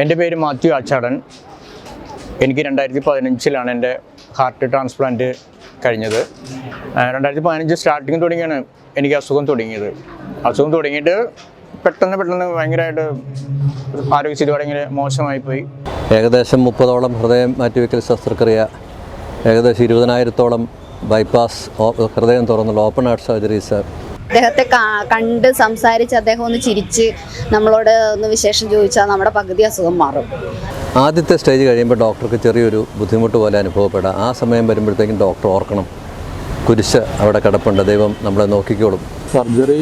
എന്റെ പേര് മാത്യു ആച്ചാടൻ എനിക്ക് രണ്ടായിരത്തി പതിനഞ്ചിലാണ് എന്റെ ഹാർട്ട് ട്രാൻസ്പ്ലാന്റ് കഴിഞ്ഞത്. രണ്ടായിരത്തി പതിനഞ്ച് സ്റ്റാർട്ടിങ് തുടങ്ങിയാണ് എനിക്ക് അസുഖം തുടങ്ങിയത്. അസുഖം തുടങ്ങിയിട്ട് പെട്ടെന്ന് പെട്ടെന്ന് ഭയങ്കരമായിട്ട് ആരോഗ്യസ്ഥിതി ഭയങ്കര മോശമായി പോയി ഏകദേശം മുപ്പതോളം ഹൃദയം മാറ്റിവെക്കൽ ശസ്ത്രക്രിയ ഏകദേശം ഇരുപതിനായിരത്തോളം ബൈപ്പാസ് ഹൃദയം തുറന്നുള്ള ഓപ്പൺ ഹാർട്ട് സർജറീസ് അദ്ദേഹത്തെ കണ്ട് സംസാരിച്ച് അദ്ദേഹം ഒന്ന് ചിരിച്ച് നമ്മളോട് ഒന്ന് വിശേഷം ചോദിച്ചാൽ നമ്മുടെ പകുതി അസുഖം മാറും. ആദ്യത്തെ സ്റ്റേജ് കഴിയുമ്പോൾ ഡോക്ടർക്ക് ചെറിയൊരു ബുദ്ധിമുട്ട് പോലെ അനുഭവപ്പെടാം. ആ സമയം വരുമ്പോഴത്തേക്കും ഡോക്ടർ ഓർക്കണം. കുരിശ് അവിടെ കിടപ്പുണ്ട്. ദൈവം നമ്മളെ നോക്കിക്കോളും. സർജറി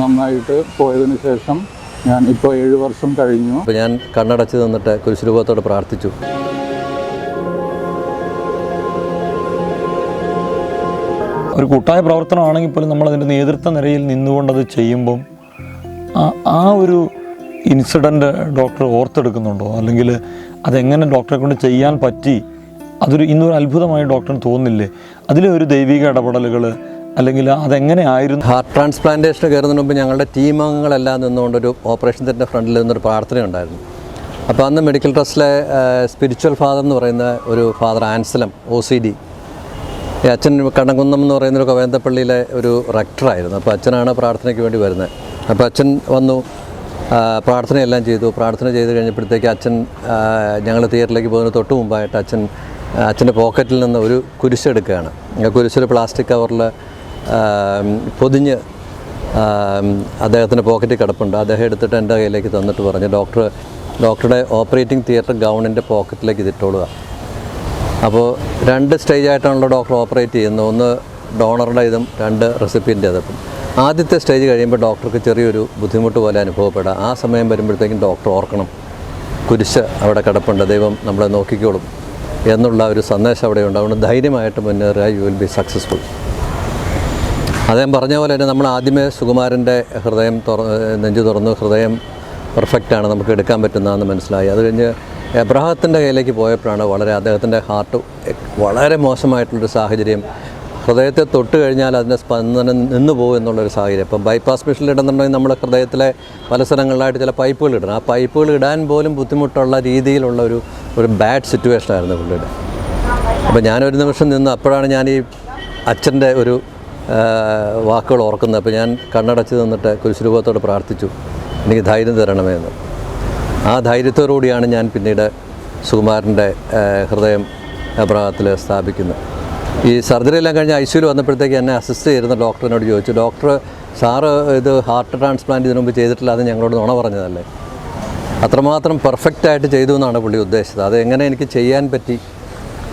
നന്നായിട്ട് പോയതിന് ശേഷം ഞാൻ ഇപ്പോൾ ഏഴ് വർഷം കഴിഞ്ഞു. അപ്പോൾ ഞാൻ കണ്ണടച്ച് നിന്നിട്ട് കുരിശ് രൂപത്തോട് പ്രാർത്ഥിച്ചു. ഒരു കൂട്ടായ പ്രവർത്തനമാണെങ്കിൽ പോലും നമ്മൾ അതിന്റെ നേതൃത്വ നിരയിൽ നിന്നുകൊണ്ട് അത് ചെയ്യുമ്പം ആ- ഒരു ഇൻസിഡന്റ് ഡോക്ടർ ഓർത്തെടുക്കുന്നുണ്ടോ? അല്ലെങ്കിൽ അതെങ്ങനെ ഡോക്ടറെ കൊണ്ട് ചെയ്യാൻ പറ്റി? അതൊരു ഇന്നൊരു അത്ഭുതമായി ഡോക്ടറിന് തോന്നില്ലേ? അതിലെ ഒരു ദൈവിക ഇടപെടലുകൾ അല്ലെങ്കിൽ അതെങ്ങനെ ആയിരുന്നു? ഹാർട്ട് ട്രാൻസ്പ്ലാന്റേഷന് കയറുന്നതിന് മുമ്പ് ഞങ്ങളുടെ ടീം അംഗങ്ങളെല്ലാം നിന്നുകൊണ്ടൊരു ഓപ്പറേഷൻ തിന്റെ ഫ്രണ്ടിൽ നിന്നൊരു പ്രാർത്ഥന ഉണ്ടായിരുന്നു. അപ്പോൾ അന്ന് മെഡിക്കൽ ട്രസ്റ്റിലെ സ്പിരിച്വൽ ഫാദർ എന്ന് പറയുന്ന ഒരു father Anselm O C D അച്ഛൻ കണ്ണകുന്നം എന്ന് പറയുന്ന ഒരു കോവേന്തപ്പള്ളിയിലെ ഒരു റെക്ടറായിരുന്നു അപ്പോൾ അച്ഛനാണ് പ്രാർത്ഥനയ്ക്ക് വേണ്ടി വരുന്നത്. അപ്പോൾ അച്ഛൻ വന്നു പ്രാർത്ഥനയെല്ലാം ചെയ്തു. പ്രാർത്ഥന ചെയ്ത് കഴിഞ്ഞപ്പോഴത്തേക്ക് അച്ഛൻ ഞങ്ങൾ തിയേറ്ററിലേക്ക് പോകുന്ന തൊട്ട് മുമ്പായിട്ട് അച്ഛൻ അച്ഛന്റെ പോക്കറ്റിൽ നിന്ന് ഒരു കുരിശെടുക്കുകയാണ് ആ കുരിശിൽ പ്ലാസ്റ്റിക് കവറിൽ പൊതിഞ്ഞ് അദ്ദേഹത്തിന്റെ പോക്കറ്റിൽ കിടപ്പുണ്ട്. അദ്ദേഹം എടുത്തിട്ട് എന്റെ കയ്യിലേക്ക് തന്നിട്ട് പറഞ്ഞു ഡോക്ടർ ഡോക്ടറുടെ ഓപ്പറേറ്റിംഗ് തിയേറ്റർ ഗൗണിന്റെ പോക്കറ്റിലേക്ക് ഇതിട്ടോളുക അപ്പോൾ രണ്ട് സ്റ്റേജ് ആയിട്ടാണല്ലോ ഡോക്ടർ ഓപ്പറേറ്റ് ചെയ്യുന്നത്. ഒന്ന് ഡോണറുടെ ഇതും രണ്ട് റെസിപ്പിന്റെ ഇതും. ആദ്യത്തെ സ്റ്റേജ് കഴിയുമ്പോൾ ഡോക്ടർക്ക് ചെറിയൊരു ബുദ്ധിമുട്ട് പോലെ അനുഭവപ്പെടാം ആ സമയം വരുമ്പോഴത്തേക്കും ഡോക്ടർ ഓർക്കണം. കുരിശ് അവിടെ കിടപ്പുണ്ട്. ദൈവം നമ്മളെ നോക്കിക്കോളും എന്നുള്ള ഒരു സന്ദേശം അവിടെ ഉണ്ട്. അതുകൊണ്ട് ധൈര്യമായിട്ട് മുന്നേറുക. യു വിൽ ബി സക്സസ്ഫുൾ അദ്ദേഹം പറഞ്ഞ പോലെ തന്നെ നമ്മൾ ആദ്യമേ സുകുമാരന്റെ ഹൃദയം തുറ നെഞ്ചു തുറന്നു. ഹൃദയം പെർഫെക്റ്റാണ് നമുക്ക് എടുക്കാൻ പറ്റുന്നതെന്ന് മനസ്സിലായി. അത് കഴിഞ്ഞ് എബ്രഹാത്തിന്റെ കയ്യിലേക്ക് പോയപ്പോഴാണ് വളരെ അദ്ദേഹത്തിന്റെ ഹാർട്ട് വളരെ മോശമായിട്ടുള്ളൊരു സാഹചര്യം. ഹൃദയത്തെ തൊട്ട് കഴിഞ്ഞാൽ അതിന്റെ സ്പന്ദനം നിന്നു പോകും എന്നുള്ളൊരു സാഹചര്യം. ഇപ്പം ബൈപ്പാസ് മെഷീനിൽ ഇടുന്നുണ്ടെങ്കിൽ നമ്മുടെ ഹൃദയത്തിലെ പല സ്ഥലങ്ങളിലായിട്ട് ചില പൈപ്പുകൾ ഇടണം. ആ പൈപ്പുകൾ ഇടാൻ പോലും ബുദ്ധിമുട്ടുള്ള രീതിയിലുള്ള ഒരു ഒരു ബാഡ് സിറ്റുവേഷൻ ആയിരുന്നു പുള്ളിയുടെ. അപ്പോൾ ഞാനൊരു നിമിഷം നിന്ന് അപ്പോഴാണ് ഞാൻ ഈ അച്ഛന്റെ ഒരു വാക്കുകൾ ഓർക്കുന്നത്. അപ്പോൾ ഞാൻ കണ്ണടച്ച് നിന്നിട്ട് കുരിശുരൂപത്തോട് പ്രാർത്ഥിച്ചു. എനിക്ക് ധൈര്യം തരണമേ എന്ന്. ആ ധൈര്യത്തോടുകൂടിയാണ് ഞാൻ പിന്നീട് സുകുമാരന്റെ ഹൃദയം അബ്രാഹത്തിൽ സ്ഥാപിക്കുന്നത്. ഈ സർജറി എല്ലാം കഴിഞ്ഞ് ഐ സിയിൽ വന്നപ്പോഴത്തേക്ക് എന്നെ അസിസ്റ്റ് ചെയ്യുന്ന ഡോക്ടറിനോട് ചോദിച്ചു ഡോക്ടർ സാറ് ഇത് ഹാർട്ട് ട്രാൻസ്പ്ലാന്റ് ഇതിനു മുമ്പ് ചെയ്തിട്ടില്ല അത് ഞങ്ങളോട് നുണ പറഞ്ഞതല്ലേ? അത്രമാത്രം പെർഫെക്റ്റ് ആയിട്ട് ചെയ്തു എന്നാണ് പുള്ളി ഉദ്ദേശിച്ചത്. അത് എങ്ങനെ എനിക്ക് ചെയ്യാൻ പറ്റി?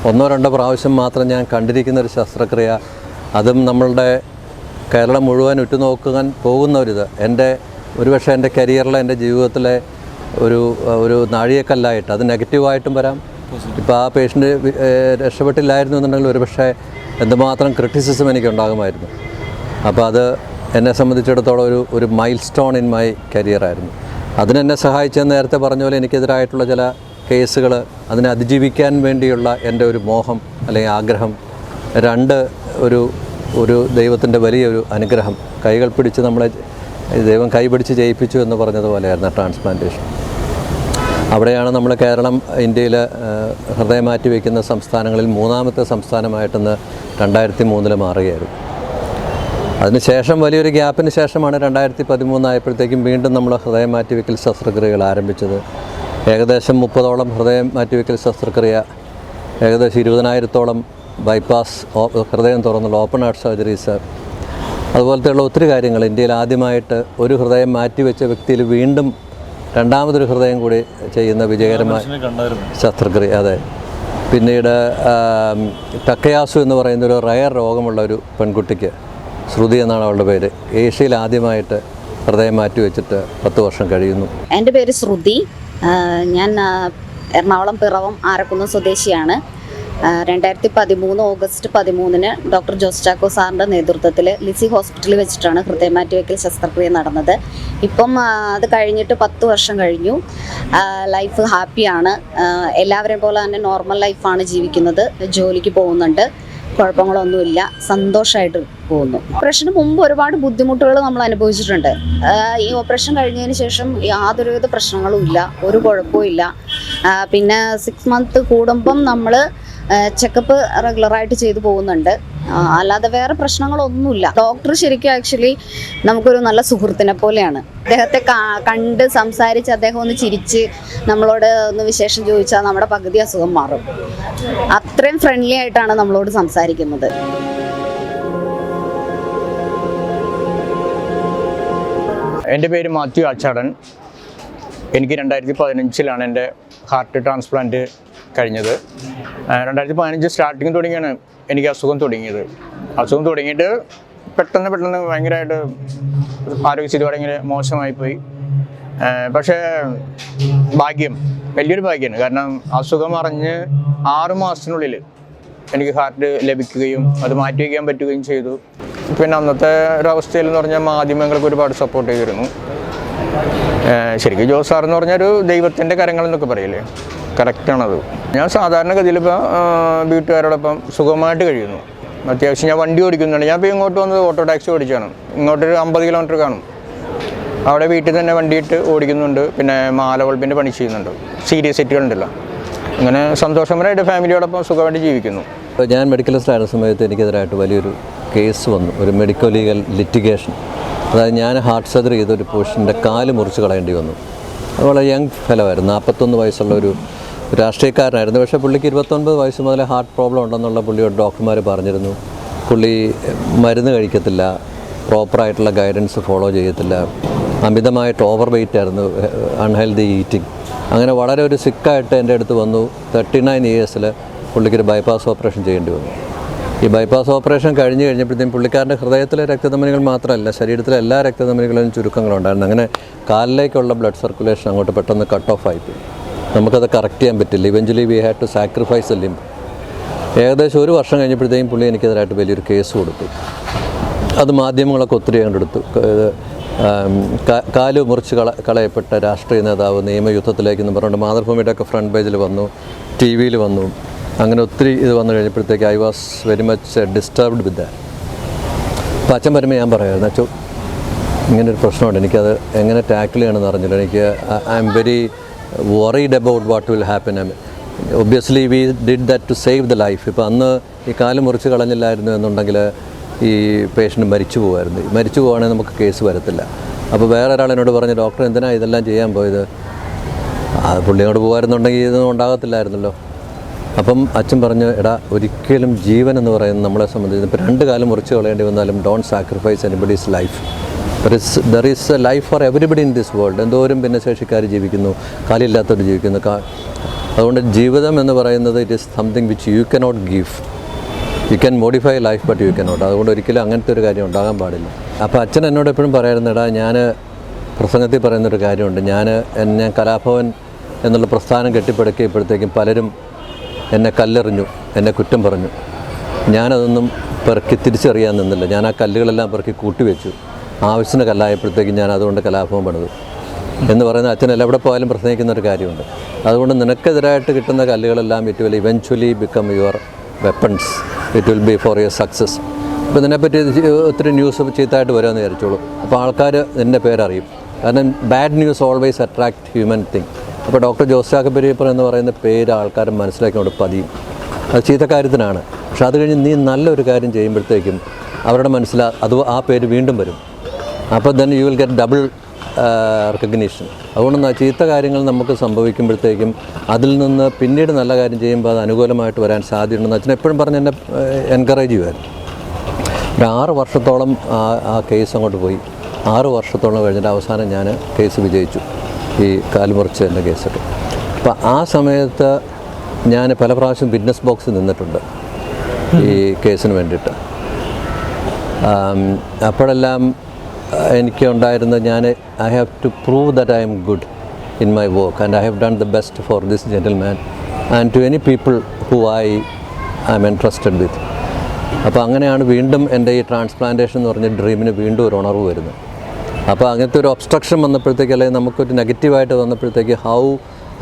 ഒന്നോ രണ്ടോ പ്രാവശ്യം മാത്രം ഞാൻ കണ്ടിരിക്കുന്ന ഒരു ശസ്ത്രക്രിയ അതും നമ്മളുടെ കേരളം മുഴുവൻ ഉറ്റുനോക്കാൻ പോകുന്ന ഒരിത് എന്റെ ഒരുപക്ഷെ എന്റെ കരിയറിലെ എന്റെ ജീവിതത്തിലെ ഒരു ഒരു നാഴികക്കല്ലായിട്ട് അത് നെഗറ്റീവായിട്ടും വരാം. ഇപ്പോൾ ആ പേഷ്യന്റ് രക്ഷപ്പെട്ടില്ലായിരുന്നു എന്നുണ്ടെങ്കിൽ ഒരുപക്ഷെ എന്തുമാത്രം ക്രിറ്റിസിസം എനിക്ക് ഉണ്ടാകുമായിരുന്നു. അപ്പോൾ അത് എന്നെ സംബന്ധിച്ചിടത്തോളം ഒരു ഒരു മൈൽ സ്റ്റോൺ ഇൻ മൈ കരിയറായിരുന്നു അതിനെന്നെ സഹായിച്ചെന്ന് നേരത്തെ പറഞ്ഞ പോലെ എനിക്കെതിരായിട്ടുള്ള ചില കേസുകൾ അതിനെ അതിജീവിക്കാൻ വേണ്ടിയുള്ള എന്റെ ഒരു മോഹം അല്ലെങ്കിൽ ആഗ്രഹം രണ്ട് ഒരു ഒരു ദൈവത്തിന്റെ വലിയൊരു അനുഗ്രഹം. കൈകൾ പിടിച്ച് നമ്മളെ ദൈവം കൈ പിടിച്ച് ജയിപ്പിച്ചു എന്ന് പറഞ്ഞതുപോലെയായിരുന്നു ട്രാൻസ്പ്ലാന്റേഷൻ. അവിടെയാണ് നമ്മൾ കേരളം ഇന്ത്യയിൽ ഹൃദയം മാറ്റി വയ്ക്കുന്ന സംസ്ഥാനങ്ങളിൽ മൂന്നാമത്തെ സംസ്ഥാനമായിട്ടെന്ന് രണ്ടായിരത്തി മൂന്നിൽ മാറുകയായിരുന്നു അതിനുശേഷം വലിയൊരു ഗ്യാപ്പിന് ശേഷമാണ് രണ്ടായിരത്തി പതിമൂന്നായപ്പോഴത്തേക്കും വീണ്ടും നമ്മൾ ഹൃദയം മാറ്റിവെക്കൽ ശസ്ത്രക്രിയകൾ ആരംഭിച്ചത്. ഏകദേശം മുപ്പതോളം ഹൃദയം മാറ്റിവെക്കൽ ശസ്ത്രക്രിയ ഏകദേശം ഇരുപതിനായിരത്തോളം ബൈപ്പാസ് ഹൃദയം തുറന്നുള്ള ഓപ്പൺ ഹാർട്ട് സർജറീസ് അതുപോലത്തെയുള്ള ഒത്തിരി കാര്യങ്ങൾ ഇന്ത്യയിൽ ആദ്യമായിട്ട് ഒരു ഹൃദയം മാറ്റിവെച്ച വ്യക്തിയിൽ വീണ്ടും രണ്ടാമതൊരു ഹൃദയം കൂടി ചെയ്യുന്ന വിജയകരമായ ശസ്ത്രക്രിയ അതെ. പിന്നീട് ടക്കയാസു എന്ന് പറയുന്ന ഒരു റയർ രോഗമുള്ള ഒരു പെൺകുട്ടിക്ക് ശ്രുതി എന്നാണ് അവളുടെ പേര് ഏഷ്യയിൽ ആദ്യമായിട്ട് ഹൃദയം മാറ്റി വെച്ചിട്ട് പത്ത് വർഷം കഴിയുന്നു. എന്റെ പേര് ശ്രുതി. ഞാൻ എറണാകുളം പിറവം ആരക്കുന്ന് സ്വദേശിയാണ്. രണ്ടായിരത്തി പതിമൂന്ന് ഓഗസ്റ്റ് പതിമൂന്നിന് ഡോക്ടർ ജോസ് ചാക്കോ സാറിന്റെ നേതൃത്വത്തിൽ ലിസി ഹോസ്പിറ്റലിൽ വെച്ചിട്ടാണ് ഹൃദയമാറ്റിവെക്കൽ ശസ്ത്രക്രിയ നടന്നത്. ഇപ്പം അത് കഴിഞ്ഞിട്ട് പത്ത് വർഷം കഴിഞ്ഞു. ലൈഫ് ഹാപ്പിയാണ്. എല്ലാവരെയും പോലെ തന്നെ നോർമൽ ലൈഫാണ് ജീവിക്കുന്നത്. ജോലിക്ക് പോകുന്നുണ്ട്. കുഴപ്പങ്ങളൊന്നുമില്ല. സന്തോഷമായിട്ട് പോകുന്നു. ഓപ്പറേഷന് മുമ്പ് ഒരുപാട് ബുദ്ധിമുട്ടുകൾ നമ്മൾ അനുഭവിച്ചിട്ടുണ്ട്. ഈ ഓപ്പറേഷൻ കഴിഞ്ഞതിന് ശേഷം യാതൊരുവിധ പ്രശ്നങ്ങളും ഇല്ല. ഒരു കുഴപ്പവും ഇല്ല. പിന്നെ സിക്സ് മന്ത് കൂടുമ്പം നമ്മൾ ചെക്കപ്പ് റെഗുലറായിട്ട് ചെയ്തു പോകുന്നുണ്ട്. അല്ലാതെ വേറെ പ്രശ്നങ്ങളൊന്നുമില്ല. ഡോക്ടർ ശരിക്കും ആക്ച്വലി നമുക്കൊരു നല്ല സുഹൃത്തിനെ പോലെയാണ്. അദ്ദേഹത്തെ കണ്ട് സംസാരിച്ച് അദ്ദേഹം ഒന്ന് ചിരിച്ച് നമ്മളോട് ഒന്ന് വിശേഷം ചോദിച്ചാൽ നമ്മുടെ പകുതി അസുഖം മാറും. അത്രയും ഫ്രണ്ട്ലി ആയിട്ടാണ് നമ്മളോട് സംസാരിക്കുന്നത്. എന്റെ പേര് മാത്യു ആച്ചാടൻ. എനിക്ക് രണ്ടായിരത്തി പതിനഞ്ചിലാണ് എന്റെ ഹാർട്ട് ട്രാൻസ്പ്ലാന്റ് കഴിഞ്ഞത്. രണ്ടായിരത്തി പതിനഞ്ച് സ്റ്റാർട്ടിങ് തുടങ്ങിയാണ് എനിക്ക് അസുഖം തുടങ്ങിയത്. അസുഖം തുടങ്ങിയിട്ട് പെട്ടെന്ന് പെട്ടെന്ന് ഭയങ്കരമായിട്ട് ആരോഗ്യസ്ഥിതി ഭയങ്കര മോശമായി പോയി പക്ഷേ ഭാഗ്യം വലിയൊരു ഭാഗ്യമാണ് കാരണം അസുഖം അറിഞ്ഞ് ആറ് മാസത്തിനുള്ളിൽ എനിക്ക് ഹാർട്ട് ലഭിക്കുകയും അത് മാറ്റി വയ്ക്കാൻ പറ്റുകയും ചെയ്തു. പിന്നെ അന്നത്തെ ഒരവസ്ഥയിൽ എന്ന് പറഞ്ഞാൽ മാധ്യമങ്ങൾക്ക് ഒരുപാട് സപ്പോർട്ട് ചെയ്തിരുന്നു. ശരിക്കും ജോസ് സാർ എന്ന് പറഞ്ഞാൽ ഒരു ദൈവത്തിന്റെ കരങ്ങൾ എന്നൊക്കെ പറയില്ലേ? കറക്റ്റാണത്. ഞാൻ സാധാരണഗതിയിൽ ഇപ്പോൾ വീട്ടുകാരോടൊപ്പം സുഖമായിട്ട് കഴിയുന്നു. അത്യാവശ്യം ഞാൻ വണ്ടി ഓടിക്കുന്നുണ്ട്. ഞാൻ ഇപ്പോൾ ഇങ്ങോട്ട് വന്നത് ഓട്ടോ ടാക്സി ഓടിച്ചാണ്. ഇങ്ങോട്ടൊരു അമ്പത് കിലോമീറ്റർ കാണും. അവിടെ വീട്ടിൽ തന്നെ വണ്ടിയിട്ട് ഓടിക്കുന്നുണ്ട്. പിന്നെ മാല ബൾബിന്റെ പണി ചെയ്യുന്നുണ്ട്. സീരിയസ് സെറ്റുകളുണ്ടല്ലോ. അങ്ങനെ സന്തോഷകരമായിട്ട് ഫാമിലിയോടൊപ്പം സുഖമായിട്ട് ജീവിക്കുന്നു. ഞാൻ മെഡിക്കൽ ആയിരുന്ന സമയത്ത് എനിക്കെതിരായിട്ട് വലിയൊരു കേസ് വന്നു. ഒരു മെഡിക്കൽ ലീഗൽ ലിറ്റിഗേഷൻ. അതായത് ഞാൻ ഹാർട്ട് സർജറി ചെയ്ത ഒരു പുരുഷന്റെ കാൽ മുറിച്ച് കളയേണ്ടി വന്നു. അത് വളരെ യങ് ഫെലോ ആയിരുന്നു. നാൽപ്പത്തൊന്ന് വയസ്സുള്ള ഒരു രാഷ്ട്രീയക്കാരനായിരുന്നു. പക്ഷേ പുള്ളിക്ക് ഇരുപത്തൊൻപത് വയസ്സ് മുതൽ ഹാർട്ട് പ്രോബ്ലം ഉണ്ടെന്നുള്ള പുള്ളിയോട് ഡോക്ടർമാർ പറഞ്ഞിരുന്നു. പുള്ളി മരുന്ന് കഴിക്കത്തില്ല പ്രോപ്പറായിട്ടുള്ള ഗൈഡൻസ് ഫോളോ ചെയ്യത്തില്ല അമിതമായിട്ട് ഓവർ വെയിറ്റ് ആയിരുന്നു അൺഹെൽതി ഈറ്റിംഗ്. അങ്ങനെ വളരെ ഒരു സിക്കായിട്ട് എന്റെ അടുത്ത് വന്നു. തേർട്ടി നയൻ ഇയേഴ്സിൽ പുള്ളിക്കൊരു ബൈപ്പാസ് ഓപ്പറേഷൻ ചെയ്യേണ്ടി വന്നു. ഈ ബൈപ്പാസ് ഓപ്പറേഷൻ കഴിഞ്ഞ് കഴിഞ്ഞപ്പോഴത്തേക്കും പുള്ളിക്കാരന്റെ ഹൃദയത്തിലെ രക്തധമനികൾ മാത്രമല്ല ശരീരത്തിലെ എല്ലാ രക്തധമനികളിലും ചുരുക്കങ്ങളുണ്ടായിരുന്നു. അങ്ങനെ കാലിലേക്കുള്ള ബ്ലഡ് സർക്കുലേഷൻ അങ്ങോട്ട് പെട്ടെന്ന് കട്ട് ഓഫ് ആയിപ്പോയി നമുക്കത് കറക്റ്റ് ചെയ്യാൻ പറ്റില്ല. Eventually we had to sacrifice limb ഏകദേശം ഒരു വർഷം കഴിഞ്ഞപ്പോഴത്തേക്കും പുള്ളി എനിക്കെതിരായിട്ട് വലിയൊരു കേസ് കൊടുത്തു. അത് മാധ്യമങ്ങളൊക്കെ ഒത്തിരി കണ്ടെടുത്തു കാൽ മുറിച്ച് കള കളയപ്പെട്ട രാഷ്ട്രീയ നേതാവ് നിയമയുദ്ധത്തിലേക്കെന്ന് പറഞ്ഞുകൊണ്ട് മാതൃഭൂമിയുടെ ഒക്കെ ഫ്രണ്ട് പേജിൽ വന്നു ടി വിയിൽ വന്നു. അങ്ങനെ ഒത്തിരി ഇത് വന്നു കഴിഞ്ഞപ്പോഴത്തേക്ക് I was very much disturbed with that അപ്പോൾ അച്ഛൻ വരുമ്പോൾ ഞാൻ പറയുമായിരുന്നു അച്ഛൻ ഇങ്ങനൊരു പ്രശ്നമുണ്ട്. എനിക്കത് എങ്ങനെ ടാക്കിൾ ചെയ്യണമെന്ന് അറിഞ്ഞില്ല. എനിക്ക് I'm very worried about what will happen obviously we did that to save the life ഇപ്പോൾ അന്ന് ഈ കാൽ മുറിച്ച് കളഞ്ഞില്ലായിരുന്നു എന്നുണ്ടെങ്കിൽ ഈ പേഷ്യന്റ് മരിച്ചു പോകുമായിരുന്നു മരിച്ചു പോവുകയാണെങ്കിൽ നമുക്ക് കേസ് വരത്തില്ല. അപ്പോൾ വേറെ ഒരാൾ എന്നോട് പറഞ്ഞു ഡോക്ടർ എന്തിനാണ് ഇതെല്ലാം ചെയ്യാൻ പോയത്? ആ പുള്ളിയോട് പോകുമായിരുന്നുണ്ടെങ്കിൽ ഇതൊന്നും ഉണ്ടാകത്തില്ലായിരുന്നല്ലോ. അപ്പം അച്ഛൻ പറഞ്ഞു എടാ ഒരിക്കലും ജീവൻ എന്ന് പറയുന്നത് നമ്മളെ സംബന്ധിച്ച് ഇപ്പോൾ രണ്ട് കാലം മുറിച്ച് കളയേണ്ടി വന്നാലും don't sacrifice anybody's life there is a life for everybody in this world എന്തോരം ഭിന്നശേഷിക്കാർ ജീവിക്കുന്നു? കാലില്ലാത്തവർ ജീവിക്കുന്നു. കാ അതുകൊണ്ട് ജീവിതം എന്ന് പറയുന്നത് it is something which you cannot give you can modify life but you cannot അതുകൊണ്ട് ഒരിക്കലും അങ്ങനത്തെ ഒരു കാര്യം ഉണ്ടാകാൻ പാടില്ല. അപ്പോൾ അച്ഛൻ എന്നോട് എപ്പോഴും പറയാറുണ്ടെടാ ഞാൻ പ്രസംഗത്തിൽ പറയുന്നൊരു കാര്യമുണ്ട്. ഞാൻ എന്നെ കലാഭവൻ എന്നുള്ള പ്രസ്ഥാനം കെട്ടിപ്പടുക്കിയപ്പോഴത്തേക്കും പലരും എന്നെ കല്ലെറിഞ്ഞു എന്നെ കുറ്റം പറഞ്ഞു. ഞാനതൊന്നും പെറുക്കി തിരിച്ചറിയാൻ നിന്നില്ല. ഞാൻ ആ കല്ലുകളെല്ലാം പെറുക്കി കൂട്ടിവെച്ചു. ആവശ്യത്തിന് കല്ലായപ്പോഴത്തേക്കും ഞാൻ അതുകൊണ്ട് കലാഭവം പണിതു. എന്ന് പറയുന്ന അച്ഛൻ എവിടെ പോയാലും പ്രസംഗിക്കുന്ന ഒരു കാര്യമുണ്ട്. അതുകൊണ്ട് നിനക്കെതിരായിട്ട് കിട്ടുന്ന കല്ലുകളെല്ലാം it will eventually become your weapons it will be for your success അപ്പോൾ ഇതിനെപ്പറ്റി ഇത് ഒത്തിരി ന്യൂസ് ചീത്തമായിട്ട് വരുമെന്ന് വിചാരിച്ചോളൂ. അപ്പോൾ ആൾക്കാർ നിന്റെ പേരറിയും. കാരണം bad news always attract human thing അപ്പോൾ ഡോക്ടർ ജോസാക്കപ്പെരിയപ്പർ എന്ന് പറയുന്ന പേര് ആൾക്കാർ മനസ്സിലാക്കിക്കൊണ്ട് പതിയും. അത് ചീത്ത കാര്യത്തിനാണ്. പക്ഷെ അത് കഴിഞ്ഞ് നീ നല്ലൊരു കാര്യം ചെയ്യുമ്പോഴത്തേക്കും അവരുടെ മനസ്സിൽ അത് ആ പേര് വീണ്ടും വരും. അപ്പോൾ then you will get double recognition അതുകൊണ്ട് ചീത്ത കാര്യങ്ങൾ നമുക്ക് സംഭവിക്കുമ്പോഴത്തേക്കും അതിൽ നിന്ന് പിന്നീട് നല്ല കാര്യം ചെയ്യുമ്പോൾ അത് അനുകൂലമായിട്ട് വരാൻ സാധ്യതയുണ്ടെന്ന് അച്ഛൻ എപ്പോഴും പറഞ്ഞ് എന്നെ എൻകറേജ് ചെയ്യുമായിരുന്നു. ഒരു ആറ് വർഷത്തോളം ആ കേസ് അങ്ങോട്ട് പോയി. ആറ് വർഷത്തോളം കഴിഞ്ഞിട്ട് അവസാനം ഞാൻ കേസ് വിജയിച്ചു. ഈ കാലുമുറിച്ചതിന്റെ കേസൊക്കെ അപ്പോൾ ആ സമയത്ത് ഞാൻ പല പ്രാവശ്യം ബിസിനസ് ബോക്സിൽ നിന്നിട്ടുണ്ട് ഈ കേസിന് വേണ്ടിയിട്ട്. അപ്പോഴെല്ലാം എനിക്ക് ഉണ്ടായിരുന്ന ഞാൻ I have to prove that I'm good in my work and I have done the best for this gentleman and to any people who I I'm interested with അപ്പോൾ അങ്ങനെയാണ് വീണ്ടും എന്റെ ഈ ട്രാൻസ്പ്ലാന്റേഷൻ എന്ന് പറഞ്ഞ ഡ്രീമിന് വീണ്ടും ഒരു ഉണർവ് വരുന്നത്. അപ്പോൾ അങ്ങനത്തെ ഒരു ഒബ്സ്ട്രക്ഷൻ വന്നപ്പോഴത്തേക്ക് അല്ലെങ്കിൽ നമുക്കൊരു നെഗറ്റീവായിട്ട് വന്നപ്പോഴത്തേക്ക് how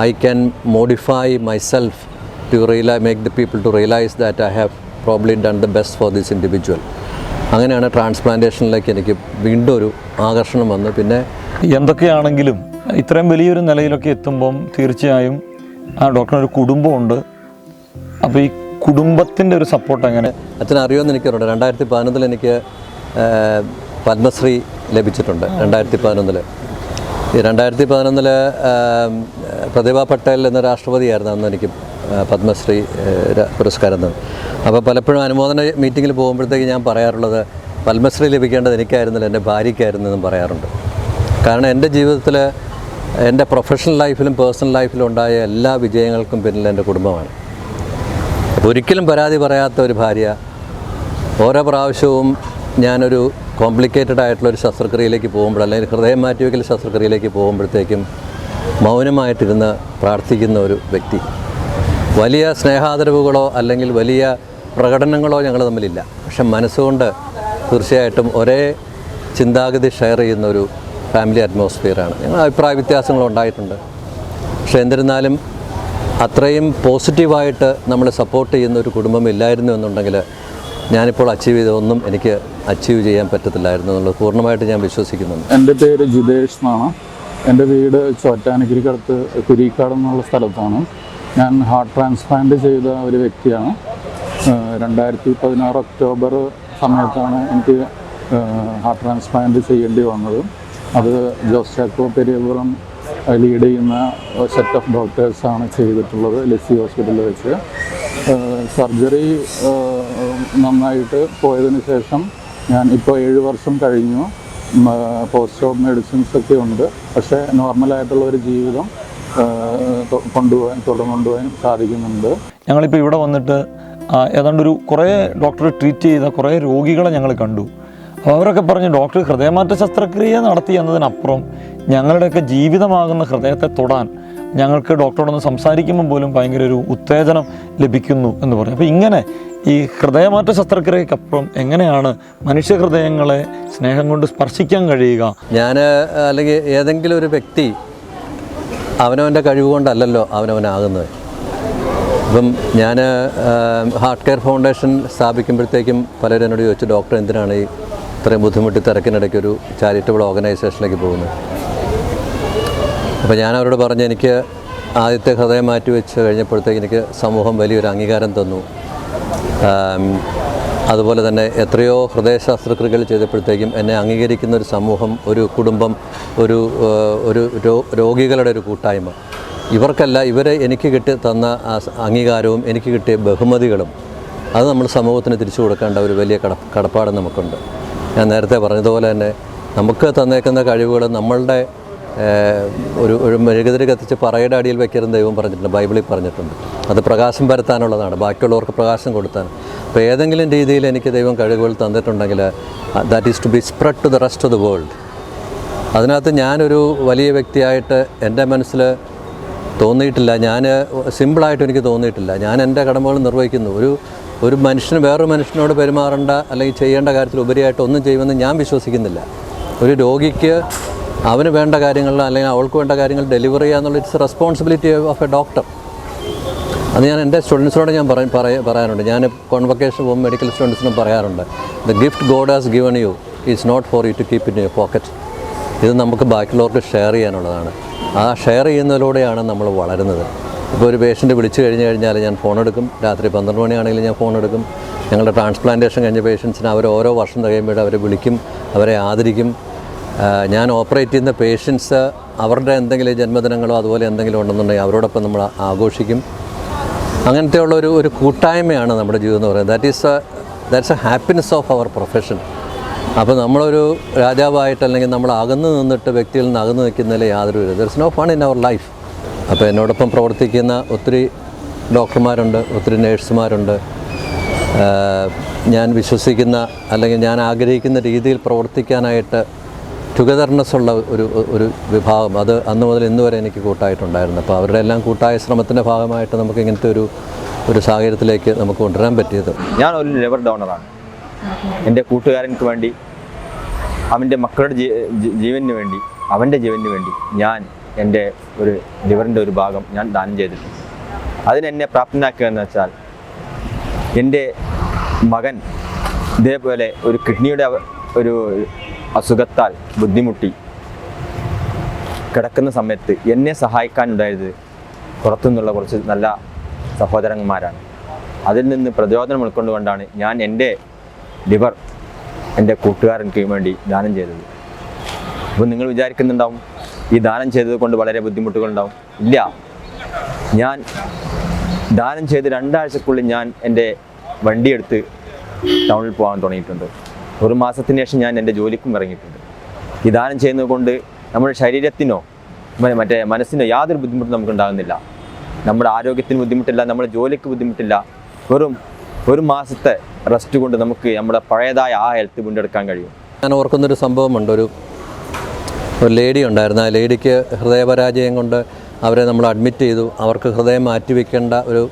I can modify myself to realise make the people to realise that I have probably done the best for this individual അങ്ങനെയാണ് ട്രാൻസ്പ്ലാന്റേഷനിലേക്ക് എനിക്ക് വീണ്ടും ഒരു ആകർഷണം വന്നു. പിന്നെ എന്തൊക്കെയാണെങ്കിലും ഇത്രയും വലിയൊരു നിലയിലൊക്കെ എത്തുമ്പം തീർച്ചയായും ആ ഡോക്ടറിനൊരു കുടുംബമുണ്ട്. അപ്പോൾ ഈ കുടുംബത്തിന്റെ ഒരു സപ്പോർട്ട് എങ്ങനെ? അച്ഛൻ അറിയുമെന്ന് എനിക്കറിയുണ്ട് രണ്ടായിരത്തി പതിനൊന്നിൽ എനിക്ക് പത്മശ്രീ ലഭിച്ചിട്ടുണ്ട് രണ്ടായിരത്തി പതിനൊന്നിൽ ഈ രണ്ടായിരത്തി പതിനൊന്നിൽ പ്രതിഭ പട്ടേൽ എന്ന രാഷ്ട്രപതിയായിരുന്നു അന്ന് എനിക്ക് പത്മശ്രീ പുരസ്കാരം തന്നു. അപ്പോൾ പലപ്പോഴും അനുമോദന മീറ്റിങ്ങിൽ പോകുമ്പോഴത്തേക്ക് ഞാൻ പറയാറുള്ളത് പത്മശ്രീ ലഭിക്കേണ്ടത് എനിക്കായിരുന്നില്ല എന്റെ ഭാര്യയ്ക്കായിരുന്നു എന്നും പറയാറുണ്ട്. കാരണം എന്റെ ജീവിതത്തിൽ എന്റെ പ്രൊഫഷണൽ ലൈഫിലും പേഴ്സണൽ ലൈഫിലും ഉണ്ടായ എല്ലാ വിജയങ്ങൾക്കും പിന്നിൽ എന്റെ കുടുംബമാണ്. ഒരിക്കലും പരാതി പറയാത്ത ഒരു ഭാര്യ ഓരോ പ്രാവശ്യവും ഞാനൊരു കോംപ്ലിക്കേറ്റഡ് ആയിട്ടുള്ള ഒരു ശസ്ത്രക്രിയയിലേക്ക് പോകുമ്പോൾ അല്ലെങ്കിൽ ഹൃദയം മാറ്റിവെക്കൽ ശസ്ത്രക്രിയയിലേക്ക് പോകുമ്പോഴത്തേക്കും മൗനമായിട്ടിരുന്ന് പ്രാർത്ഥിക്കുന്ന ഒരു വ്യക്തി. വലിയ സ്നേഹാദരവുകളോ അല്ലെങ്കിൽ വലിയ പ്രകടനങ്ങളോ ഞങ്ങൾ തമ്മിലില്ല. പക്ഷെ മനസ്സുകൊണ്ട് തീർച്ചയായിട്ടും ഒരേ ചിന്താഗതി ഷെയർ ചെയ്യുന്ന ഒരു ഫാമിലി അറ്റ്മോസ്ഫിയറാണ് ഞങ്ങൾ അഭിപ്രായ വ്യത്യാസങ്ങൾ ഉണ്ടായിട്ടുണ്ട്. പക്ഷെ എന്നിരുന്നാലും അത്രയും പോസിറ്റീവായിട്ട് നമ്മൾ സപ്പോർട്ട് ചെയ്യുന്ന ഒരു കുടുംബം ഇല്ലായിരുന്നു എന്നുണ്ടെങ്കിൽ ഞാനിപ്പോൾ അച്ചീവ് ചെയ്തതൊന്നും എനിക്ക് അച്ചീവ് ചെയ്യാൻ പറ്റത്തില്ലായിരുന്നു എന്നുള്ളത് പൂർണമായിട്ട് ഞാൻ വിശ്വസിക്കുന്നുണ്ട്. എന്റെ പേര് ജിതേഷ് എന്നാണ്. എന്റെ വീട് ചോറ്റാനഗിരിക്കടുത്ത് കുരീക്കാട് എന്നുള്ള സ്ഥലത്താണ്. ഞാൻ ഹാർട്ട് ട്രാൻസ്പ്ലാന്റ് ചെയ്ത ഒരു വ്യക്തിയാണ്. രണ്ടായിരത്തി പതിനാറ് ഒക്ടോബർ സമയത്താണ് എനിക്ക് ഹാർട്ട് ട്രാൻസ്പ്ലാന്റ് ചെയ്യേണ്ടി വന്നത്. അത് ജോസ് ചാക്കോ പെരിയപുറം ലീഡ് ചെയ്യുന്ന സെറ്റ് ഓഫ് ഡോക്ടേഴ്സാണ് ചെയ്തിട്ടുള്ളത് ലെസി ഹോസ്പിറ്റലിൽ വെച്ച്. സർജറി നന്നായിട്ട് പോയതിന് ശേഷം ഞാൻ ഇപ്പോൾ ഏഴ് വർഷം കഴിഞ്ഞു. പോസ്റ്റ് ഓഫ് മെഡിസിൻസ് ഒക്കെ ഉണ്ട്. പക്ഷേ നോർമലായിട്ടുള്ള ഒരു ജീവിതം കൊണ്ടുപോകാൻ തുടർന്ന് കൊണ്ടുപോകാനും സാധിക്കുന്നുണ്ട്. ഞങ്ങളിപ്പോൾ ഇവിടെ വന്നിട്ട് ഏതാണ്ട് ഒരു കുറേ ഡോക്ടർ ട്രീറ്റ് ചെയ്ത കുറേ രോഗികളെ ഞങ്ങൾ കണ്ടു. അപ്പോൾ അവരൊക്കെ പറഞ്ഞു ഡോക്ടർ ഹൃദയമാറ്റ ശസ്ത്രക്രിയ നടത്തി എന്നതിനപ്പുറം ഞങ്ങളുടെയൊക്കെ ജീവിതമാകുന്ന ഹൃദയത്തെ തൊടാൻ ഞങ്ങൾക്ക് ഡോക്ടറോടൊന്ന് സംസാരിക്കുമ്പോൾ പോലും ഭയങ്കര ഒരു ഉത്തേജനം ലഭിക്കുന്നു എന്ന് പറഞ്ഞു. അപ്പോൾ ഇങ്ങനെ ഈ ഹൃദയമാറ്റ ശസ്ത്രക്രിയക്കപ്പുറം എങ്ങനെയാണ് മനുഷ്യ ഹൃദയങ്ങളെ സ്നേഹം കൊണ്ട് സ്പർശിക്കാൻ കഴിയുക? ഞാൻ അല്ലെങ്കിൽ ഏതെങ്കിലും ഒരു വ്യക്തി അവനവന്റെ കഴിവ് കൊണ്ടല്ലല്ലോ അവനവനാകുന്നത്. ഇപ്പം ഞാൻ ഹാർട്ട് കെയർ ഫൗണ്ടേഷൻ സ്ഥാപിക്കുമ്പോഴത്തേക്കും പലരും എന്നോട് ചോദിച്ചു ഡോക്ടർ എന്തിനാണ് ഈ ഇത്രയും ബുദ്ധിമുട്ടി തിരക്കിനിടയ്ക്ക് ഒരു ചാരിറ്റബിൾ ഓർഗനൈസേഷനിലേക്ക് പോകുന്നത്? അപ്പോൾ ഞാൻ അവരോട് പറഞ്ഞു എനിക്ക് ആദ്യത്തെ ഹൃദയം മാറ്റി വെച്ച് കഴിഞ്ഞപ്പോഴത്തേക്ക് എനിക്ക് സമൂഹം വലിയൊരു അംഗീകാരം തന്നു. അതുപോലെ തന്നെ എത്രയോ ഹൃദയ ശസ്ത്രക്രിയകൾ ചെയ്തപ്പോഴത്തേക്കും എന്നെ അംഗീകരിക്കുന്ന ഒരു സമൂഹം ഒരു കുടുംബം ഒരു ഒരു രോഗികളുടെ ഒരു കൂട്ടായ്മ. ഇവർക്കല്ല ഇവരെ എനിക്ക് കിട്ടി തന്ന അംഗീകാരവും എനിക്ക് കിട്ടിയ ബഹുമതികളും അത് നമ്മൾ സമൂഹത്തിന് തിരിച്ചു കൊടുക്കേണ്ട ഒരു വലിയ കട കടപ്പാട് നമുക്കുണ്ട്. ഞാൻ നേരത്തെ പറഞ്ഞതുപോലെ തന്നെ നമുക്ക് തന്നേക്കുന്ന കഴിവുകൾ നമ്മളുടെ ഒരു ഒരു മെഴുകുതിരി കത്തിച്ച് പറയുടെ അടിയിൽ വയ്ക്കരുന്ന് ദൈവം പറഞ്ഞിട്ടുണ്ട് ബൈബിളിൽ പറഞ്ഞിട്ടുണ്ട്. അത് പ്രകാശം പരത്താനുള്ളതാണ് ബാക്കിയുള്ളവർക്ക് പ്രകാശം കൊടുത്താൻ അപ്പോൾ ഏതെങ്കിലും രീതിയിൽ എനിക്ക് ദൈവം കഴിവുകൾ തന്നിട്ടുണ്ടെങ്കിൽ that is to be spread to the rest of the world അതിനകത്ത് ഞാനൊരു വലിയ വ്യക്തിയായിട്ട് എന്റെ മനസ്സിൽ തോന്നിയിട്ടില്ല. ഞാൻ സിമ്പിളായിട്ട് എനിക്ക് തോന്നിയിട്ടില്ല. ഞാൻ എന്റെ കടമകൾ നിർവഹിക്കുന്നു. ഒരു ഒരു മനുഷ്യന് വേറൊരു മനുഷ്യനോട് പെരുമാറേണ്ട അല്ലെങ്കിൽ ചെയ്യേണ്ട കാര്യത്തിൽ ഉപരിയായിട്ട് ഒന്നും ചെയ്യുമെന്ന് ഞാൻ വിശ്വസിക്കുന്നില്ല. ഒരു രോഗിക്ക് അവന് വേണ്ട കാര്യങ്ങൾ അല്ലെങ്കിൽ അവൾക്ക് വേണ്ട കാര്യങ്ങൾ ഡെലിവർ ചെയ്യുക എന്നുള്ള it's responsibility of a doctor അത് ഞാൻ എന്റെ സ്റ്റുഡൻസിനോട് ഞാൻ പറയും പറയ- പറയാറുണ്ട്. ഞാൻ കോൺവക്കേഷൻ പോകും മെഡിക്കൽ സ്റ്റുഡൻസിനും പറയാറുണ്ട്. The gift God has given you is not for you to keep in your pocket ഇത് നമുക്ക് ബാക്കിയുള്ളവർക്ക് ഷെയർ ചെയ്യാനുള്ളതാണ്. ആ ഷെയർ ചെയ്യുന്നതിലൂടെയാണ് നമ്മൾ വളരുന്നത്. ഇപ്പോൾ ഒരു പേഷ്യന്റ് വിളിച്ചു കഴിഞ്ഞ് കഴിഞ്ഞാൽ ഞാൻ ഫോൺ എടുക്കും. രാത്രി പന്ത്രണ്ട് മണിയാണെങ്കിലും ഞാൻ ഫോൺ എടുക്കും. ഞങ്ങളുടെ ട്രാൻസ്പ്ലാന്റേഷൻ കഴിഞ്ഞ പേഷ്യൻസിന് അവർ ഓരോ വർഷം കഴിയുമ്പോൾ അവരെ വിളിക്കും. അവരെ ആദരിക്കും. ഞാൻ ഓപ്പറേറ്റ് ചെയ്യുന്ന പേഷ്യൻസ് അവരുടെ എന്തെങ്കിലും ജന്മദിനങ്ങളോ അതുപോലെ എന്തെങ്കിലും ഉണ്ടെന്നുണ്ടെങ്കിൽ അവരോടൊപ്പം നമ്മൾ ആഘോഷിക്കും. അങ്ങനത്തെ ഉള്ള ഒരു ഒരു കൂട്ടായ്മയാണ് നമ്മുടെ ജീവിതം എന്ന് പറയുന്നത്. That is that's a happiness of our profession അപ്പോൾ നമ്മളൊരു രാജാവായിട്ട് അല്ലെങ്കിൽ നമ്മൾ അകന്നു നിന്നിട്ട് വ്യക്തിയിൽ നിന്ന് അകന്നു നിൽക്കുന്നതിൽ യാതൊരു ഇത് there's no fun in our life അപ്പോൾ എന്നോടൊപ്പം പ്രവർത്തിക്കുന്ന ഒത്തിരി ഡോക്ടർമാരുണ്ട് ഒത്തിരി നേഴ്സുമാരുണ്ട്. ഞാൻ വിശ്വസിക്കുന്ന അല്ലെങ്കിൽ ഞാൻ ആഗ്രഹിക്കുന്ന രീതിയിൽ പ്രവർത്തിക്കാനായിട്ട് ടുഗദർനെസ് ഉള്ള ഒരു ഒരു വിഭാഗം. അത് അന്ന് മുതൽ ഇന്ന് വരെ എനിക്ക് കൂട്ടായിട്ടുണ്ടായിരുന്നു. അപ്പോൾ അവരുടെ എല്ലാം കൂട്ടായ ശ്രമത്തിന്റെ ഭാഗമായിട്ട് നമുക്ക് ഇങ്ങനത്തെ ഒരു ഒരു സാഹചര്യത്തിലേക്ക് നമുക്ക് കൊണ്ടുവരാൻ പറ്റിയത്. ഞാൻ ഒരു ലിവർ ഡോണറാണ് എന്റെ കൂട്ടുകാരനക്ക് വേണ്ടി അവന്റെ മക്കളുടെ ജീവന് വേണ്ടി അവന്റെ ജീവന് വേണ്ടി ഞാൻ എന്റെ ഒരു ലിവറിന്റെ ഒരു ഭാഗം ഞാൻ ദാനം ചെയ്തിട്ടുണ്ട്. അതിനെന്നെ പ്രാപ്തനാക്കുക എന്ന് വെച്ചാൽ എന്റെ മകൻ ഇതേപോലെ ഒരു കിഡ്നിയുടെ ഒരു അസുഖത്താൽ ബുദ്ധിമുട്ടി. കിടക്കുന്ന സമയത്ത് എന്നെ സഹായിക്കാനുണ്ടായത് പുറത്തുനിന്നുള്ള കുറച്ച് നല്ല സഹോദരന്മാരാണ്. അതിൽ നിന്ന് പ്രചോദനം ഉൾക്കൊണ്ടുകൊണ്ടാണ് ഞാൻ എന്റെ ലിവർ എന്റെ കൂട്ടുകാരൻക്ക് വേണ്ടി ദാനം ചെയ്തത്. അപ്പോൾ നിങ്ങൾ വിചാരിക്കുന്നുണ്ടാവും ഈ ദാനം ചെയ്തത് കൊണ്ട് വളരെ ബുദ്ധിമുട്ടുകളുണ്ടാവും. ഇല്ല. ഞാൻ ദാനം ചെയ്ത് രണ്ടാഴ്ചക്കുള്ളിൽ ഞാൻ എന്റെ വണ്ടിയെടുത്ത് ടൗണിൽ പോകാൻ തുടങ്ങിയിട്ടുണ്ട്. ഒരു മാസത്തിന് ശേഷം ഞാൻ എന്റെ ജോലിക്കും ഇറങ്ങിയിട്ടുണ്ട്. ഈ ദാനം ചെയ്യുന്നത് കൊണ്ട് നമ്മുടെ ശരീരത്തിനോ മറ്റേ മനസ്സിനോ യാതൊരു ബുദ്ധിമുട്ടും നമുക്ക് ഉണ്ടാകുന്നില്ല. നമ്മുടെ ആരോഗ്യത്തിന് ബുദ്ധിമുട്ടില്ല നമ്മുടെ ജോലിക്ക് ബുദ്ധിമുട്ടില്ല. വെറും ഒരു മാസത്തെ റെസ്റ്റ് കൊണ്ട് നമുക്ക് നമ്മുടെ പഴയതായ ആ ഹെൽത്ത് വീണ്ടെടുക്കാൻ കഴിയും. ഞാൻ ഓർക്കുന്നൊരു സംഭവമുണ്ട്. ഒരു ഒരു ലേഡി ഉണ്ടായിരുന്നു. ആ ലേഡിക്ക് ഹൃദയപരാജയം കൊണ്ട് അവരെ നമ്മൾ അഡ്മിറ്റ് ചെയ്തു. അവർക്ക് ഹൃദയം മാറ്റിവെക്കേണ്ട ഒരു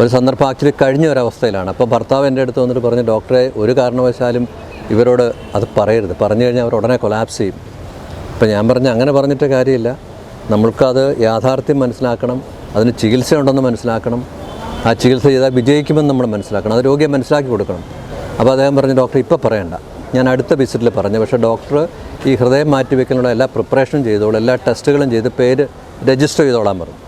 ഒരു സന്ദർഭം ആക്ച്വലി കഴിഞ്ഞ ഒരവസ്ഥയിലാണ്. അപ്പോൾ ഭർത്താവ് എന്റെ അടുത്ത് വന്നിട്ട് പറഞ്ഞു ഡോക്ടറെ ഒരു കാരണവശാലും ഇവരോട് അത് പറയരുത്. പറഞ്ഞു കഴിഞ്ഞാൽ അവർ ഉടനെ കൊലാപ്സ് ചെയ്യും. അപ്പോൾ ഞാൻ പറഞ്ഞു അങ്ങനെ പറഞ്ഞിട്ട് കാര്യമില്ല. നമ്മൾക്കത് യാഥാർത്ഥ്യം മനസ്സിലാക്കണം. അതിന് ചികിത്സ ഉണ്ടെന്ന് മനസ്സിലാക്കണം. ആ ചികിത്സ ചെയ്താൽ വിജയിക്കുമെന്ന് നമ്മൾ മനസ്സിലാക്കണം. അത് രോഗിയെ മനസ്സിലാക്കി കൊടുക്കണം. അപ്പോൾ അദ്ദേഹം പറഞ്ഞു ഡോക്ടർ ഇപ്പോൾ പറയണ്ട. ഞാൻ അടുത്ത വിസിറ്റിൽ പറഞ്ഞു. പക്ഷേ ഡോക്ടർ ഈ ഹൃദയം മാറ്റിവെക്കാനുള്ള എല്ലാ പ്രിപ്പറേഷനും ചെയ്തോളൂ. എല്ലാ ടെസ്റ്റുകളും ചെയ്ത് പേര് രജിസ്റ്റർ ചെയ്തോളാൻ പറഞ്ഞു.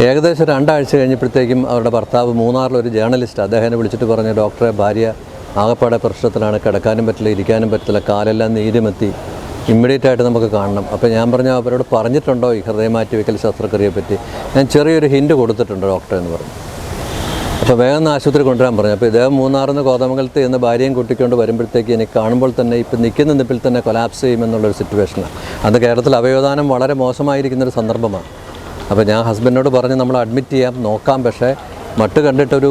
ഏകദേശം രണ്ടാഴ്ച കഴിഞ്ഞപ്പോഴത്തേക്കും അവരുടെ ഭർത്താവ് മൂന്നാറിലൊരു ജേർണലിസ്റ്റ് അദ്ദേഹനെ വിളിച്ചിട്ട് പറഞ്ഞു ഡോക്ടറെ ഭാര്യ ആകപ്പാടെ പ്രശ്നത്തിലാണ് കിടക്കാനും പറ്റില്ല ഇരിക്കാനും പറ്റില്ല കാലെല്ലാം നീരുമെത്തി. ഇമ്മീഡിയറ്റ് ആയിട്ട് നമുക്ക് കാണണം. അപ്പോൾ ഞാൻ പറഞ്ഞു അവരോട് പറഞ്ഞിട്ടുണ്ടോ ഈ ഹൃദയമാറ്റി വയ്ക്കൽ പറ്റി? ഞാൻ ചെറിയൊരു ഹിന്റ് കൊടുത്തിട്ടുണ്ട് ഡോക്ടർ എന്ന് പറഞ്ഞു. അപ്പോൾ വേഗം ആശുപത്രി കൊണ്ടുവരാൻ പറഞ്ഞു. അപ്പോൾ ഇദ്ദേഹം മൂന്നാറിന്ന് കോതമംഗലത്ത് എന്ന ഭാര്യയും കുട്ടിക്കൊണ്ട് വരുമ്പോഴത്തേക്ക് എനിക്ക് കാണുമ്പോൾ തന്നെ ഇപ്പോൾ നിൽക്കുന്ന നിപ്പിൽ തന്നെ കൊലാപ്സ് ചെയ്യുമെന്നുള്ളൊരു സിറ്റുവേഷനാണ് അത് കേരളത്തിൽ അവയവദാനം വളരെ മോശമായിരിക്കുന്നൊരു സന്ദർഭമാണ്. അപ്പോൾ ഞാൻ ഹസ്ബൻഡിനോട് പറഞ്ഞ് നമ്മൾ അഡ്മിറ്റ് ചെയ്യാം നോക്കാം. പക്ഷേ മട്ട് കണ്ടിട്ടൊരു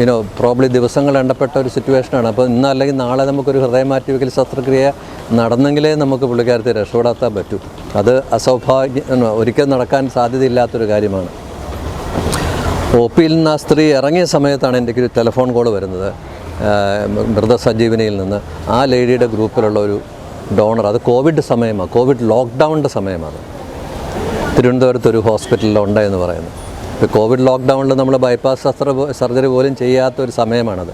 യുനോ പ്രോബ്ലി ദിവസങ്ങൾ എണ്ണപ്പെട്ട ഒരു സിറ്റുവേഷനാണ് അപ്പോൾ ഇന്ന് അല്ലെങ്കിൽ നാളെ നമുക്കൊരു ഹൃദയം മാറ്റിവെക്കൽ ശസ്ത്രക്രിയ നടന്നെങ്കിലേ നമുക്ക് പുള്ളിക്കാരത്തെ രക്ഷപ്പെടാത്താൻ പറ്റൂ. അത് അസൗഭാഗ്യ ഒരിക്കലും നടക്കാൻ സാധ്യതയില്ലാത്തൊരു കാര്യമാണ്. ഒ പിയിൽ നിന്ന് ആ സ്ത്രീ ഇറങ്ങിയ സമയത്താണ് എനിക്ക് ഒരു ടെലിഫോൺ കോൾ വരുന്നത്. മൃതസഞ്ജീവനിയിൽ നിന്ന്. ആ ലേഡിയുടെ ഗ്രൂപ്പിലുള്ള ഒരു ഡോണർ അത് കോവിഡ് സമയമാണ്. കോവിഡ് ലോക്ക്ഡൗണിന്റെ സമയമാണ്. തിരുവനന്തപുരത്ത് ഒരു ഹോസ്പിറ്റലിൽ ഉണ്ട് എന്ന് പറയുന്നു. ഇപ്പോൾ കോവിഡ് ലോക്ക്ഡൗണിൽ നമ്മൾ ബൈപ്പാസ് ശസ്ത്ര സർജറി പോലും ചെയ്യാത്ത ഒരു സമയമാണത്.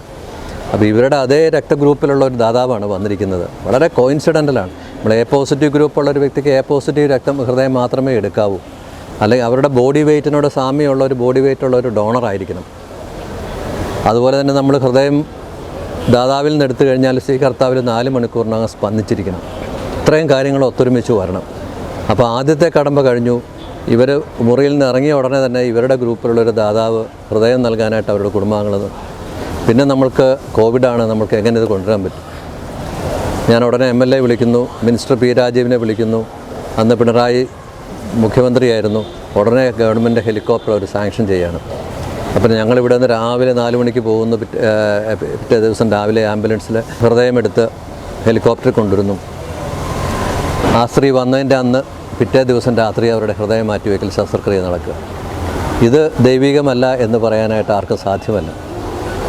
അപ്പോൾ ഇവരുടെ അതേ രക്തഗ്രൂപ്പിലുള്ള ഒരു ദാതാവാണ് വന്നിരിക്കുന്നത്. വളരെ കോയിൻസിഡന്റലാണ്. നമ്മൾ എ പോസിറ്റീവ് ഗ്രൂപ്പുള്ള ഒരു വ്യക്തിക്ക് എ പോസിറ്റീവ് രക്തം ഹൃദയം മാത്രമേ എടുക്കാവൂ. അല്ലെങ്കിൽ അവരുടെ ബോഡി വെയ്റ്റിനോട് സാമ്യമുള്ള ഒരു ബോഡി വെയ്റ്റ് ഉള്ള ഒരു ഡോണർ ആയിരിക്കണം. അതുപോലെ തന്നെ നമ്മൾ ഹൃദയം ദാതാവിൽ നിന്ന് എടുത്തു കഴിഞ്ഞാൽ സ്വീകർത്താവിൽ നാല് മണിക്കൂറിനകം സ്പന്ദിച്ചിരിക്കണം. ഇത്രയും കാര്യങ്ങൾ ഒത്തൊരുമിച്ച് വരണം. അപ്പോൾ ആദ്യത്തെ കടമ്പ കഴിഞ്ഞു. ഇവർ മുറിയിൽ നിന്ന് ഇറങ്ങിയ ഉടനെ തന്നെ ഇവരുടെ ഗ്രൂപ്പിലുള്ളൊരു ദാതാവ് ഹൃദയം നൽകാനായിട്ട് അവരുടെ കുടുംബാംഗങ്ങൾ പിന്നെ നമ്മൾക്ക് കോവിഡാണ് നമ്മൾക്ക് എങ്ങനെ ഇത് കൊണ്ടുവരാൻ പറ്റും? ഞാൻ ഉടനെ എം എൽ എ വിളിക്കുന്നു മിനിസ്റ്റർ പി രാജീവിനെ വിളിക്കുന്നു. അന്ന് പിണറായി മുഖ്യമന്ത്രിയായിരുന്നു. ഉടനെ ഗവൺമെന്റ് ഹെലികോപ്റ്റർ അവർ സാങ്ഷൻ ചെയ്യാണ്. അപ്പം ഞങ്ങളിവിടെ നിന്ന് രാവിലെ നാല് മണിക്ക് പോകുന്ന. പിറ്റേ ദിവസം രാവിലെ ആംബുലൻസിൽ ഹൃദയമെടുത്ത് ഹെലികോപ്റ്ററിൽ കൊണ്ടുവരുന്നു. ആ സ്ത്രീ വന്നതിന്റെ അന്ന് പിറ്റേ ദിവസം രാത്രി അവരുടെ ഹൃദയം മാറ്റിവെക്കൽ ശസ്ത്രക്രിയ നടക്കുക. ഇത് ദൈവികമല്ല എന്ന് പറയാനായിട്ട് ആർക്കും സാധ്യമല്ല.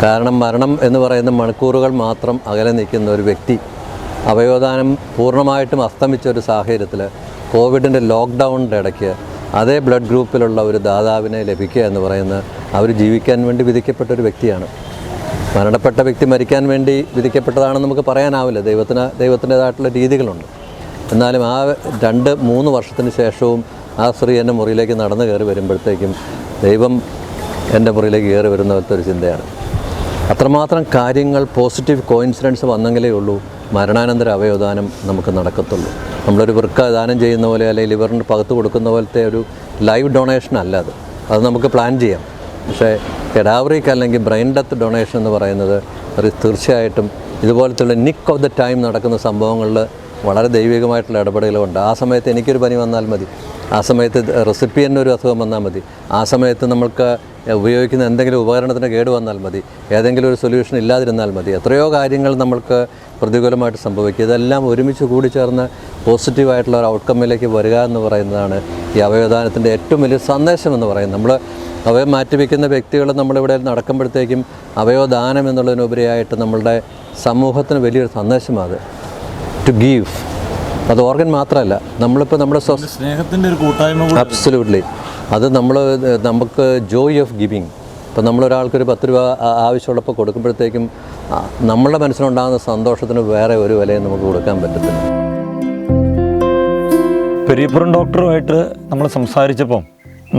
കാരണം മരണം എന്ന് പറയുന്ന മണിക്കൂറുകൾ മാത്രം അകലെ നിൽക്കുന്ന ഒരു വ്യക്തി അവയോദാനം പൂർണമായിട്ടും അസ്തമിച്ച ഒരു സാഹചര്യത്തിൽ കോവിഡിന്റെ ലോക്ക്ഡൗണിന്റെ ഇടയ്ക്ക് അതേ ബ്ലഡ് ഗ്രൂപ്പിലുള്ള ഒരു ദാതാവിനെ ലഭിക്കുക എന്ന് പറയുന്ന അവർ ജീവിക്കാൻ വേണ്ടി വിധിക്കപ്പെട്ട ഒരു വ്യക്തിയാണ്. മരണപ്പെട്ട വ്യക്തി മരിക്കാൻ വേണ്ടി വിധിക്കപ്പെട്ടതാണെന്ന് നമുക്ക് പറയാനാവില്ല. ദൈവത്തിന് ദൈവത്തിന്റെതായിട്ടുള്ള രീതികളുണ്ട്. എന്നാലും ആ രണ്ട് മൂന്ന് വർഷത്തിന് ശേഷവും ആ സ്ത്രീ എന്റെ മുറിയിലേക്ക് നടന്നു കയറി വരുമ്പോഴത്തേക്കും ദൈവം എന്റെ മുറിയിലേക്ക് കയറി വരുന്ന പോലത്തെ ഒരു ചിന്തയാണ്. അത്രമാത്രം കാര്യങ്ങൾ പോസിറ്റീവ് കോയിൻസിഡൻസ് വന്നെങ്കിലേ ഉള്ളൂ മരണാനന്തര അവയവദാനം നമുക്ക് നടക്കത്തുള്ളൂ. നമ്മളൊരു വൃക്ക ദാനം ചെയ്യുന്ന പോലെ അല്ലെങ്കിൽ ലിവറിന് പകത്ത് കൊടുക്കുന്ന പോലത്തെ ഒരു ലൈവ് ഡൊണേഷൻ അല്ല അത്. അത് നമുക്ക് പ്ലാൻ ചെയ്യാം. പക്ഷേ കെഡാവറിക്ക് അല്ലെങ്കിൽ ബ്രെയിൻ ഡെത്ത് ഡൊണേഷൻ എന്ന് പറയുന്നത് തീർച്ചയായിട്ടും ഇതുപോലത്തുള്ള നിക്ക് ഓഫ് ദ ടൈം നടക്കുന്ന സംഭവങ്ങളിൽ വളരെ ദൈവികമായിട്ടുള്ള ഇടപെടലുകളുണ്ട്. ആ സമയത്ത് എനിക്കൊരു പനി വന്നാൽ മതി. ആ സമയത്ത് റെസിപ്പിയന്റെ ഒരു അസുഖം വന്നാൽ മതി. ആ സമയത്ത് നമ്മൾക്ക് ഉപയോഗിക്കുന്ന എന്തെങ്കിലും ഉപകരണത്തിന് കേട് വന്നാൽ മതി. ഏതെങ്കിലും ഒരു സൊല്യൂഷൻ ഇല്ലാതിരുന്നാൽ മതി. എത്രയോ കാര്യങ്ങൾ നമ്മൾക്ക് പ്രതികൂലമായിട്ട് സംഭവിക്കും. ഇതെല്ലാം ഒരുമിച്ച് കൂടി ചേർന്ന് പോസിറ്റീവായിട്ടുള്ള ഒരു ഔട്ട്കമ്മിലേക്ക് വരിക എന്ന് പറയുന്നതാണ് ഈ അവയവദാനത്തിന്റെ ഏറ്റവും വലിയ സന്ദേശം എന്ന് പറയുന്നത്. നമ്മൾ അവയവം മാറ്റിവെക്കുന്ന വ്യക്തികൾ നമ്മളിവിടെ നടക്കുമ്പോഴത്തേക്കും അവയവദാനം എന്നുള്ളതിനുപരിയായിട്ട് നമ്മളുടെ സമൂഹത്തിന് വലിയൊരു സന്ദേശമാണ് ടു ഗീവ് അത് ഓർഗൻ മാത്രമല്ല നമ്മളിപ്പോൾ നമ്മുടെ സ്നേഹത്തിന്റെ ഒരു കൂട്ടായ്മ കൂടി. അബ്സല്യൂട്ട്ലി അത് നമ്മൾ നമുക്ക് ജോയ് ഓഫ് ഗിവിങ് ഇപ്പം നമ്മളൊരാൾക്കൊരു പത്ത് രൂപ ആവശ്യമുള്ളപ്പോൾ കൊടുക്കുമ്പോഴത്തേക്കും നമ്മളുടെ മനസ്സിലുണ്ടാകുന്ന സന്തോഷത്തിന് വേറെ ഒരു വിലയും നമുക്ക് കൊടുക്കാൻ പറ്റത്തില്ല. പെരിയപ്പുറം ഡോക്ടറുമായിട്ട് നമ്മൾ സംസാരിച്ചപ്പം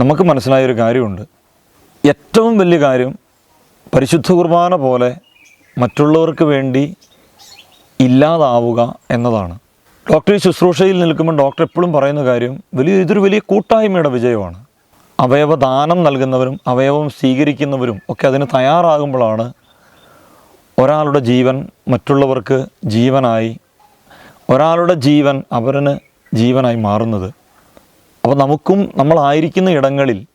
നമുക്ക് മനസ്സിലായൊരു കാര്യമുണ്ട്. ഏറ്റവും വലിയ കാര്യം പരിശുദ്ധ കുർബാന പോലെ മറ്റുള്ളവർക്ക് വേണ്ടി ഇല്ലാതാവുക എന്നതാണ്. ഡോക്ടർ ഈ ശുശ്രൂഷയിൽ നിൽക്കുമ്പോൾ ഡോക്ടർ എപ്പോഴും പറയുന്ന കാര്യം വലിയ ഇതൊരു വലിയ കൂട്ടായ്മയുടെ വിജയമാണ്. അവയവദാനം നൽകുന്നവരും അവയവം സ്വീകരിക്കുന്നവരും ഒക്കെ അതിന് തയ്യാറാകുമ്പോഴാണ് ഒരാളുടെ ജീവൻ മറ്റുള്ളവർക്ക് ജീവനായി ഒരാളുടെ ജീവൻ അവരന് ജീവനായി മാറുന്നത്. അപ്പോൾ നമുക്കും നമ്മളായിരിക്കുന്ന ഇടങ്ങളിൽ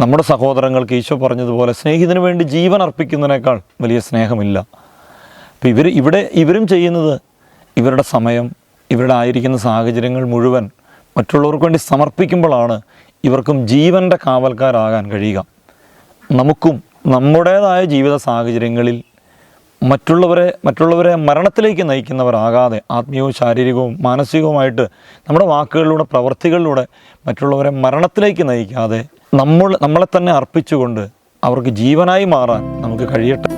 നമ്മുടെ സഹോദരങ്ങൾക്ക് ഈശോ പറഞ്ഞതുപോലെ സ്നേഹിതന് വേണ്ടി ജീവൻ അർപ്പിക്കുന്നതിനേക്കാൾ വലിയ സ്നേഹമില്ല. അപ്പോൾ ഇവർ ഇവിടെ ഇവരും ചെയ്യുന്നത് ഇവരുടെ സമയം ഇവരുടെ ആയിരിക്കുന്ന സാഹചര്യങ്ങൾ മുഴുവൻ മറ്റുള്ളവർക്ക് വേണ്ടി സമർപ്പിക്കുമ്പോഴാണ് ഇവർക്കും ജീവന്റെ കാവൽക്കാരാകാൻ കഴിയുക. നമുക്കും നമ്മുടേതായ ജീവിത സാഹചര്യങ്ങളിൽ മറ്റുള്ളവരെ മറ്റുള്ളവരെ മരണത്തിലേക്ക് നയിക്കുന്നവരാകാതെ ആത്മീയവും ശാരീരികവും മാനസികവുമായിട്ട് നമ്മുടെ വാക്കുകളിലൂടെ പ്രവൃത്തികളിലൂടെ മറ്റുള്ളവരെ മരണത്തിലേക്ക് നയിക്കാതെ നമ്മൾ നമ്മളെ തന്നെ അർപ്പിച്ചുകൊണ്ട് അവർക്ക് ജീവനായി മാറാൻ നമുക്ക് കഴിയട്ടെ.